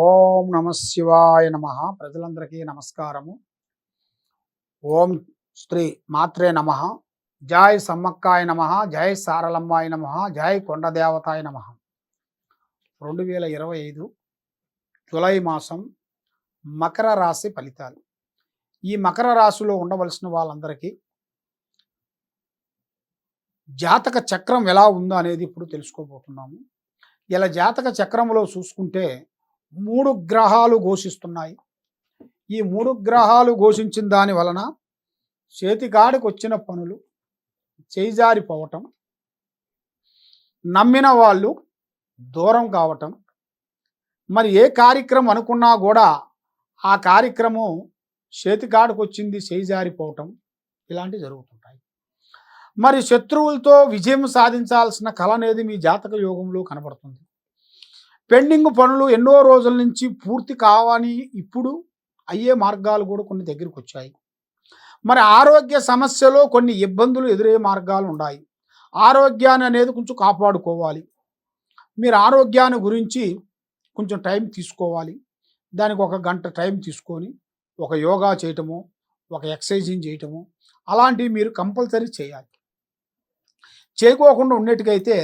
ఓం నమ శివాయ నమ. ప్రజలందరికీ నమస్కారము. ఓం శ్రీ మాత్రే నమ. జై సమ్మక్కాయ నమ. జై సారలమ్మాయ నమ. జై కొండదేవతాయ నమ. రెండు వేల ఇరవై ఐదు జులై మాసం మకర రాశి ఫలితాలు. ఈ మకర రాశిలో ఉండవలసిన వాళ్ళందరికీ జాతక చక్రం ఎలా ఉందో అనేది ఇప్పుడు తెలుసుకోబోతున్నాము. ఇలా జాతక చక్రంలో చూసుకుంటే మూడు గ్రహాలు ఘోషిస్తున్నాయి. ఈ మూడు గ్రహాలు ఘోషించిన దాని వలన చేతికాడికి వచ్చిన పనులు చేజారిపోవటం నమ్మిన వాళ్ళు దూరం కావటం మరి ఏ కార్యక్రమం అనుకున్నా కూడా ఆ కార్యక్రమం చేతికాడికి వచ్చింది చేజారిపోవటం ఇలాంటివి జరుగుతుంటాయి. మరి శత్రువులతో విజయం సాధించాల్సిన కళ అనేది మీ జాతక యోగంలో కనబడుతుంది. పెండింగ్ పనులు ఎన్నో రోజుల నుంచి పూర్తి కావని ఇప్పుడు అయ్యే మార్గాలు కూడా కొన్ని దగ్గరికి వచ్చాయి. మరి ఆరోగ్య సమస్యలో కొన్ని ఇబ్బందులు ఎదురయ్యే మార్గాలు ఉన్నాయి. ఆరోగ్యాన్ని అనేది కొంచెం కాపాడుకోవాలి. మీరు ఆరోగ్యాన్ని గురించి కొంచెం టైం తీసుకోవాలి. దానికి ఒక గంట టైం తీసుకొని ఒక యోగా చేయటము ఒక ఎక్సర్సైజింగ్ చేయటము అలాంటివి మీరు కంపల్సరీ చేయాలి. చేయకోకుండా ఉండేట్టుకైతే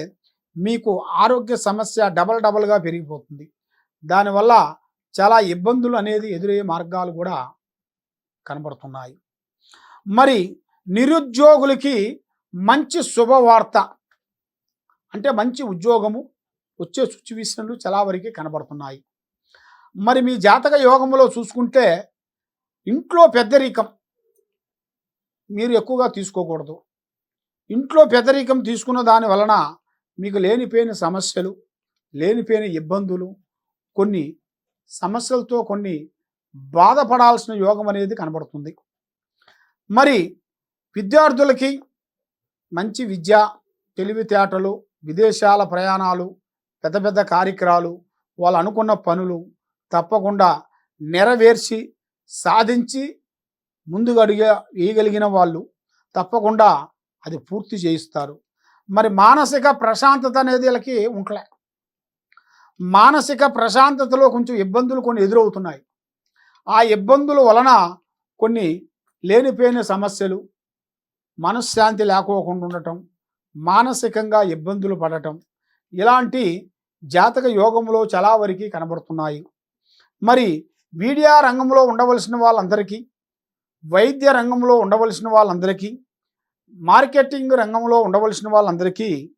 మీకు ఆరోగ్య సమస్య డబల్ డబల్గా పెరిగిపోతుంది. దానివల్ల చాలా ఇబ్బందులు అనేది ఎదురయ్యే మార్గాలు కూడా కనబడుతున్నాయి. మరి నిరుద్యోగులకి మంచి శుభవార్త అంటే మంచి ఉద్యోగము వచ్చే సిచ్యువేషన్లు చాలా వరకు కనబడుతున్నాయి. మరి మీ జాతక యోగంలో చూసుకుంటే ఇంట్లో పెద్దరికం మీరు ఎక్కువగా తీసుకోకూడదు. ఇంట్లో పెద్దరికం తీసుకున్న దాని వలన మీకు లేనిపోయిన సమస్యలు లేనిపోయిన ఇబ్బందులు కొన్ని సమస్యలతో కొన్ని బాధపడాల్సిన యోగం అనేది కనబడుతుంది. మరి విద్యార్థులకి మంచి విద్య తెలివితేటలు విదేశాల ప్రయాణాలు పెద్ద పెద్ద కార్యక్రమాలు వాళ్ళు అనుకున్న పనులు తప్పకుండా నెరవేర్చి సాధించి ముందుగా అడిగే వేయగలిగిన వాళ్ళు తప్పకుండా అది పూర్తి చేయిస్తారు. మరి మానసిక ప్రశాంతత అనేది వీళ్ళకి ఉంటలే. మానసిక ప్రశాంతతలో కొంచెం ఇబ్బందులు కొన్ని ఎదురవుతున్నాయి. ఆ ఇబ్బందుల వలన కొన్ని లేనిపోయిన సమస్యలు మనశ్శాంతి లేకోకుండా ఉండటం మానసికంగా ఇబ్బందులు పడటం ఇలాంటి జాతక యోగంలో చాలా వరకు కనబడుతున్నాయి. మరి మీడియా రంగంలో ఉండవలసిన వాళ్ళందరికీ వైద్య రంగంలో ఉండవలసిన వాళ్ళందరికీ మార్కెటింగ్ రంగంలో ఉండవలసిన వాళ్ళందరికీ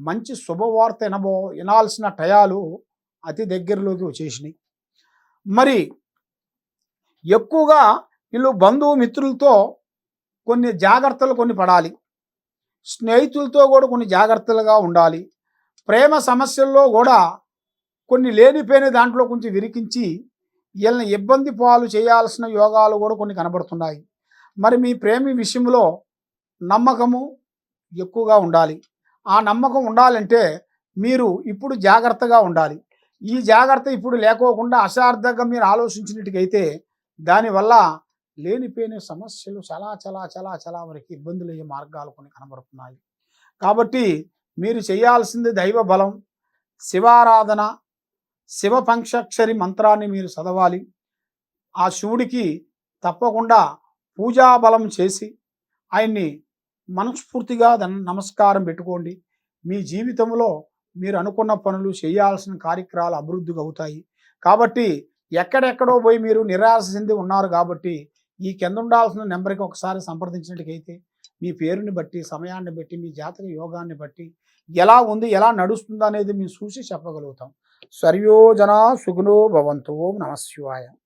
మంచి శుభవార్త వినబో వినాల్సిన టయాలు అతి దగ్గరలోకి వచ్చేసినాయి. మరి ఎక్కువగా వీళ్ళు బంధుమిత్రులతో కొన్ని జాగ్రత్తలు కొన్ని పడాలి. స్నేహితులతో కూడా కొన్ని జాగ్రత్తలుగా ఉండాలి. ప్రేమ సమస్యల్లో కూడా కొన్ని లేనిపోయిన దాంట్లో కొంచెం విరికించి వీళ్ళని ఇబ్బంది పాలు చేయాల్సిన యోగాలు కూడా కొన్ని కనబడుతున్నాయి. మరి మీ ప్రేమి విషయంలో నమ్మకము ఎక్కువగా ఉండాలి. ఆ నమ్మకం ఉండాలంటే మీరు ఇప్పుడు జాగ్రత్తగా ఉండాలి. ఈ జాగ్రత్త ఇప్పుడు లేకోకుండా అశార్థంగా మీరు ఆలోచించినట్టుకైతే దానివల్ల లేనిపోయిన సమస్యలు చాలా చాలా చాలా చాలా వరకు ఇబ్బందులు అయ్యే మార్గాలు కొన్ని కనబడుతున్నాయి. కాబట్టి మీరు చేయాల్సింది దైవ బలం శివారాధన శివ పంక్షాక్షరి మంత్రాన్ని మీరు చదవాలి. ఆ శివుడికి తప్పకుండా పూజా బలం చేసి ఆయన్ని మనస్ఫూర్తిగా దన్ నమస్కారం పెట్టుకోండి. మీ జీవితంలో మీరు అనుకున్న పనులు చేయాల్సిన కార్యక్రమాలు అభివృద్ధిగా అవుతాయి. కాబట్టి ఎక్కడెక్కడో పోయి మీరు నిరాశ చెంది ఉన్నారు కాబట్టి ఈ కింద ఉండాల్సిన నెంబర్కి ఒకసారి సంప్రదించినట్టుకైతే మీ పేరుని బట్టి సమయాన్ని బట్టి మీ జాతక యోగాన్ని బట్టి ఎలా ఉంది ఎలా నడుస్తుంది అనేది మేము చూసి చెప్పగలుగుతాం. సర్యోజన సుగుణో భవంతు ఓం నమశివాయ